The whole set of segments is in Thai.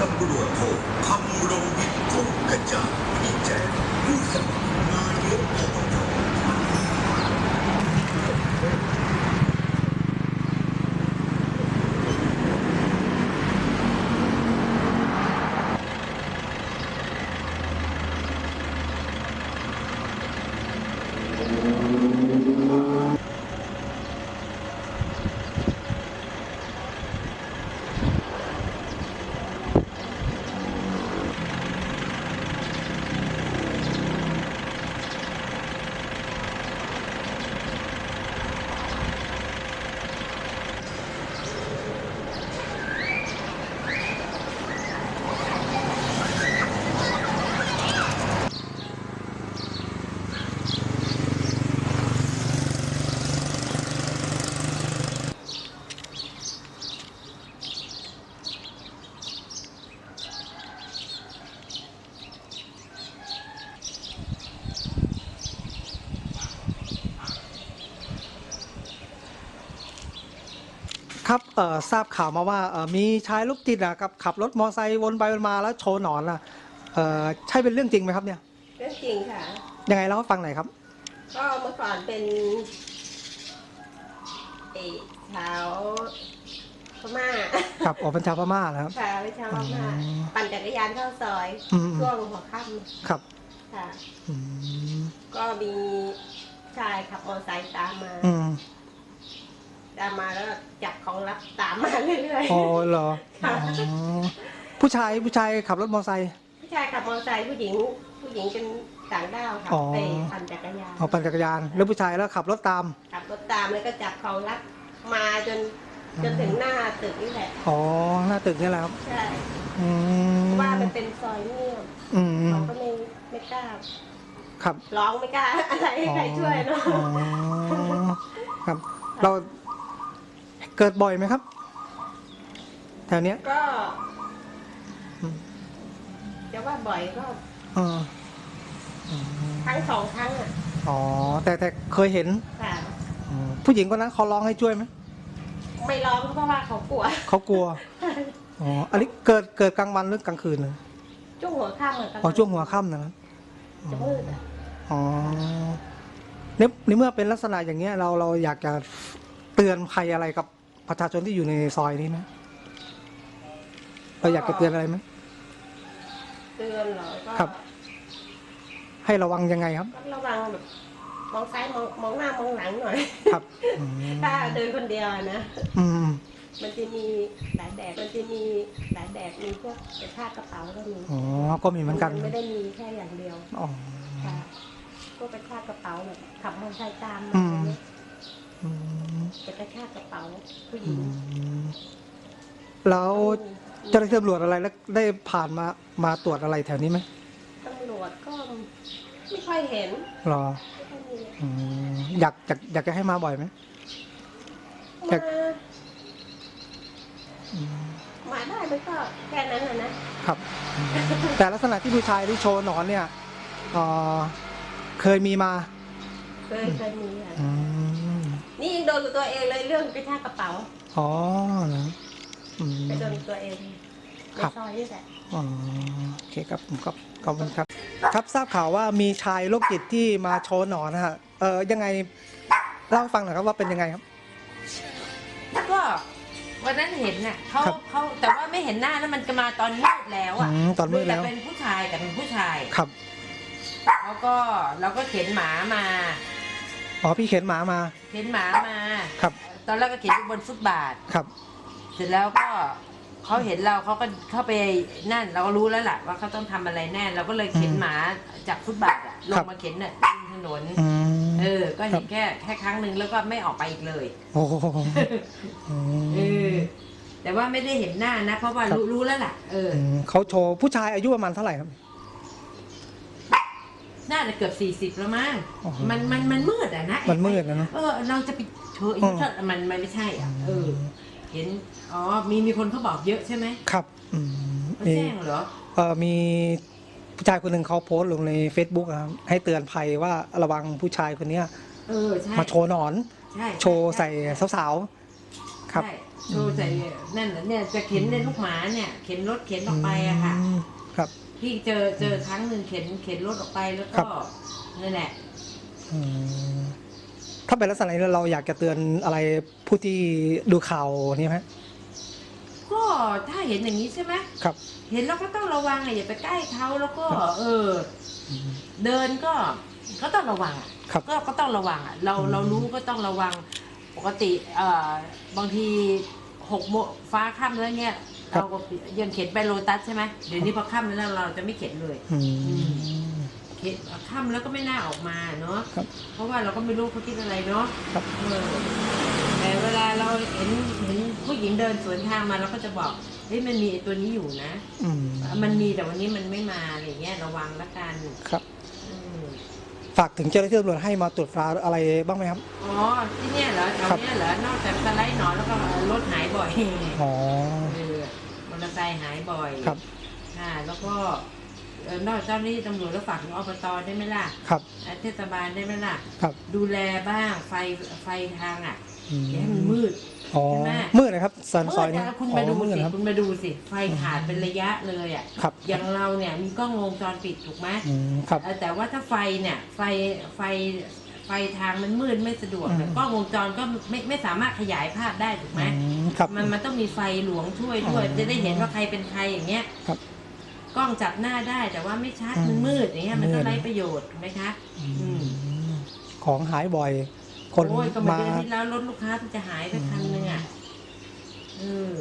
ตำรวจโทคำรงวิทย์คงกระจ่างพี่แจงผู้สมัคร ครับเอ่อทราบข่าวมาว่าเอ่อมีชายลูกจิตอะกับขับรถมอไซค์วนไปวนมาแล้วโชว์หนอนอะเอ่อใช่เป็นเรื่องจริงไหมครับเนี่ยเรื่องจริงค่ะ ยังไงเล่าให้ฟังหน่อยครับ ก็เมื่อก่อนเป็นเออชาวพม่าครับออกเป็นชาวพม่านะครับ ค่ะเป็นชาวพม่าอืมปั่นจักรยานเข้าซอยอืม ช่วงหัวค่ครับำค่ะ อืมก็มีชายขับมอเตอร์ไซค์ตามมา อืม ตามมาแล้วก็จับของลับตามมาเรื่อยอ๋อเหรอค่ะ อ๋อผู้ชายผู้ชายขับรถมอไซค์ๆผู้ชายขับมอเตอร์ไซค์ผู้หญิง ผู้หญิงเป็นต่างด้าวค่ะอ๋อ ไปปั่นจักรยานออกปั่นจักรยาน แล้วผู้ชายแล้วขับรถตาม ขับรถตามแล้วก็จับของลับมาจนจนถึงหน้าตึกนี่แหละอ๋อหน้าตึกนี่แหละครับใช่อืมเพราะว่ามันเป็นซอยเงียบอืมเขาก็ไม่ไม่กล้าครับร้องไม่กล้าอะไรให้ใครช่วยเนาะ อ๋อครับ เรา เกิดบ่อยไหมครับ แถวเนี้ยก็อืมจะว่าบ่อยก็เอออืมครั้งสองครั้งอะอ๋อแต่แต่เคยเห็นค่ะอืมผู้หญิงคนนั้นเขาร้องให้ช่วยไหมไม่ร้องเพราะว่าเขากลัว เขากลัวอ๋ออันนี้เกิดเกิดกลางวันหรือกลางคืนเลยช่วงหัวค่ำอะอ๋อช่วงหัวค่ำนะครับจะมืดอะอ๋อในในเมื่อเป็นลักษณะอย่างเงี้ยเราเราอยากจะเตือนภัยอะไรกับ ประชาชนที่อยู่ในซอยนี้ไหมเราอยากจะเตือนอะไรไหมเตือนเหรอก็ครับ ให้ระวังยังไงครับก็ระวังแบบมองซ้ายมองมองหน้ามองหลังหน่อยครับอืมถ้าเดินคนเดียวอะนะ อืมมันจะมีหลายแบบมันจะมีหลายแบบมีพวกกระชากกระเป๋าก็มีอ๋อก็มีเหมือนกันไม่ได้มีแค่อย่างเดียวอ๋อ ค่ะพวกกระชากกระเป๋าแบบขับมอเตอร์ไซค์ตามอืมามเนี่ย อืม จะกระชากกระเป๋าผู้หอืญิงมแล้วเจ้าหน้าที่ตำรวจอะไรแล้วได้ผ่านมามาตรวจอะไรแถวนี้ไหมตำรวจก็ไม่ค่อยเห็นหรอไม่ค่อยมีอืมอยากอยากอยากจะให้มาบ่อยไหมแต่มาอืมมาได้มันก็แค่นั้นนะนะครับอืมแต่ลักษณะที่ผู้ชายที่โชว์หนอนเนี่ยเอ่อเคยมีมาเคยเคยมีอะอืม นี่ยังโดนกับตัวเองเลยเรื่องกระชากกระเป๋าอ๋อเหรออืมไปโดนกับตัวเองในครับซอยนี่แหละอ๋อโอเคครับผมครับขอบคุณครับ ครับทราบข่าวว่ามีชายโรคจิตที่มาโชว์หนอนนะฮะเออยังไงเล่าให้ฟังหน่อยครับว่าเป็นยังไงครับ ก็วันนั้นเห็นน่ะเขาครับเขาแต่ว่าไม่เห็นหน้าแล้วมันจะมาตอนมืดแล้วอะอืมตอนมืดแล้ว ต่เป็นผู้ชายแต่เป็นผู้ชาย ครับ แล้วก็เราก็เข็นหมามา อ๋อพี่เข็นหมามา เข็นหมามา ครับ ตอนแรกก็เข็นอยู่บนฟุตบาท ครับ เสร็จแล้วก็เขาเห็นเราเขาก็เข้าไปนั่นเราก็รู้แล้วล่ะว่าเขาต้องทำอะไรแน่เราก็เลยเข็นหมาจากฟุตบาทอะลครังบมาเข็นน่ะริมถนน อืมเออ ก็เห็นแค่แค่ครั้งหนึ่งแล้วก็ไม่ออกไปอีกเลย โอ้โหอืมเออแต่ว่าไม่ได้เห็นหน้านะ เพราะว่าครับ รู้รู้แล้วล่ะ เออ มเขาโชว์ผู้ชายอายุประมาณเท่าไหร่ครับ น่าจะเกือบสี่สิบ40แล้วมั้งอ๋อมันมันมันมืดอะนะมันมืดนะเนอะเออเราจะไปเธออายุเท่ามันมันไม่ใช่อะเออเห็นอ๋อมีมีคนเขาบอกเยอะใช่ไหมครับอืมเขามีแจ้งเหรอเอ่อมีผู้ชายคนหนึ่งเขาโพสต์ลงใน Facebook นะครับให้เตือนภัยว่าระวังผู้ชายคนเนี้ยเออใช่มาโชว์หนอน ใช่โชว์ใส่สาวๆครับใช่โชว์ใส่นั่นน่ะเนี่ยจะเข็นในลูกหมาเนี่ยเข็นรถเข็นออกไปอะค่ะอืมครับ พี่เจอเจอครั้งหนึ่งเข็นเข็นรถออกไปแล้วครัก็บนั่นแหละอืมถ้าเป็นลักษณะนี้เราอยากจะเตือนอะไรผู้ที่ดูข่าวนี้ไหมก็ถ้าเห็นอย่างนี้ใช่ไหมครับ เห็นแล้วก็ต้องระวังอะอย่าไปใกล้เขาแล้วก็ครับเออ เดินก็ก็ต้องระวังอะครับก็ก็ต้องระวังอะเราอืมเรารู้ก็ต้องระวัง ปกติเอ่อบางทีหกโมงฟ้าค่ำแล้วเนี่ย เราก็ยังเข็นไปโลตัสใช่ไหมเดี๋ยวนี้พอค่ำแล้วเราจะไม่เข็นเลยอืมเข็นค่ำแล้วก็ไม่น่าออกมาเนาะครับเพราะว่าเราก็ไม่รู้เขาคิดอะไรเนาะครับเออแต่เวลาเราเห็นเห็นผู้หญิงเดินสวนทางมาเราก็จะบอกเฮ้ยมันมีไอ้ตัวนี้อยู่นะอืมมันมีแต่วันนี้มันไม่มาอะไรเงี้ยระวังละกันครับอืมฝากถึงเจ้าหน้าที่ตำรวจให้มาตรวจตราอะไรบ้างไหมครับ อ๋อ ที่เนี่ยเหรอแถวเนี้ยเหรอ นอกจากสไลด์หนอนแล้วก็รถหายบ่อย อ๋อ ไซค์หายบ่อยครับค่ะแล้วก็เอ่อนอกจากเจ้าหน้าที่ตำรวจแล้วฝากถึงอบตได้ไหมล่ะครับเอ่อเทศบาลได้ไหมล่ะ ครับดูแลบ้างไฟไฟทางอะอืมอย่าให้มันมืด อ๋อใช่ไหม มืดนะครับซอยซอยนี้มืดนะคุณมาดูอ๋อมืดสินะครับ คุณมาดูสิไฟขาดเป็นระยะเลยอะครับอย่างเราเนี่ยมีกล้องวงจรปิดถูกไหมอืมครับ เอ่อแต่ว่าถ้าไฟเนี่ยไฟไฟ ไฟทางมันมืดไม่สะดวกอืมแต่กล้องวงจรก็ไม่ไม่สามารถขยายภาพได้ถูกไหมอืมครับมันมันต้องมีไฟหลวงช่วยด้วยอ๋อจะได้เห็นว่าใครเป็นใครอย่างเงี้ยครับกล้องจับหน้าได้แต่ว่าไม่ชัดอืมมันมืดอย่างเงี้ยมันก็มืด ไร้ประโยชน์ถูกไหมคะ อืมของหายบ่อย คนโอ้ยก็เหมา มาเดือนที่แล้วรถลูกค้าที่จะหายไปคันหนึงอะเออ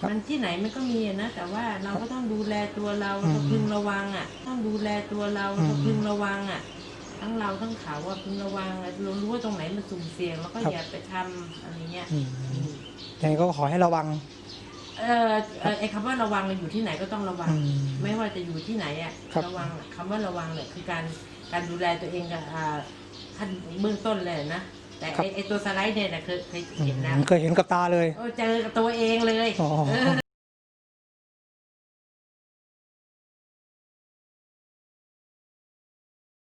ครับ มันที่ไหนมันก็มีอะนะแต่ว่าเราก็ต้องดูแลตัวเราอืมต้องพึงระวังอะ ต้องดูแลตัวเราอืมต้องพึงระวังอะ ทั้งเราทั้งเขาว่าพึงระวังอะเรารู้ว่าตรงไหนมันสุ่มเสี่ยงแล้วก็ครับอย่าไปทำอะไรเงี้ยอืมอืมยังไงก็ขอให้ระวัง เออเอ่อไอ้คำว่าระวังเราอยู่ที่ไหนก็ต้องระวังอืมไม่ว่าจะอยู่ที่ไหนอะครับระวังอะคำว่าระวังเนี่ยคือการการดูแลตัวเองกับอ่าขั้นเบื้องต้นเลยนะแต่ไอ้ไอ้ตัวสไลด์เนี่ยนะเคยเคยอืเห็นแล้วมเคยเห็นกับตาเลยเออเจอกับตัวเองเลยอ๋อเออ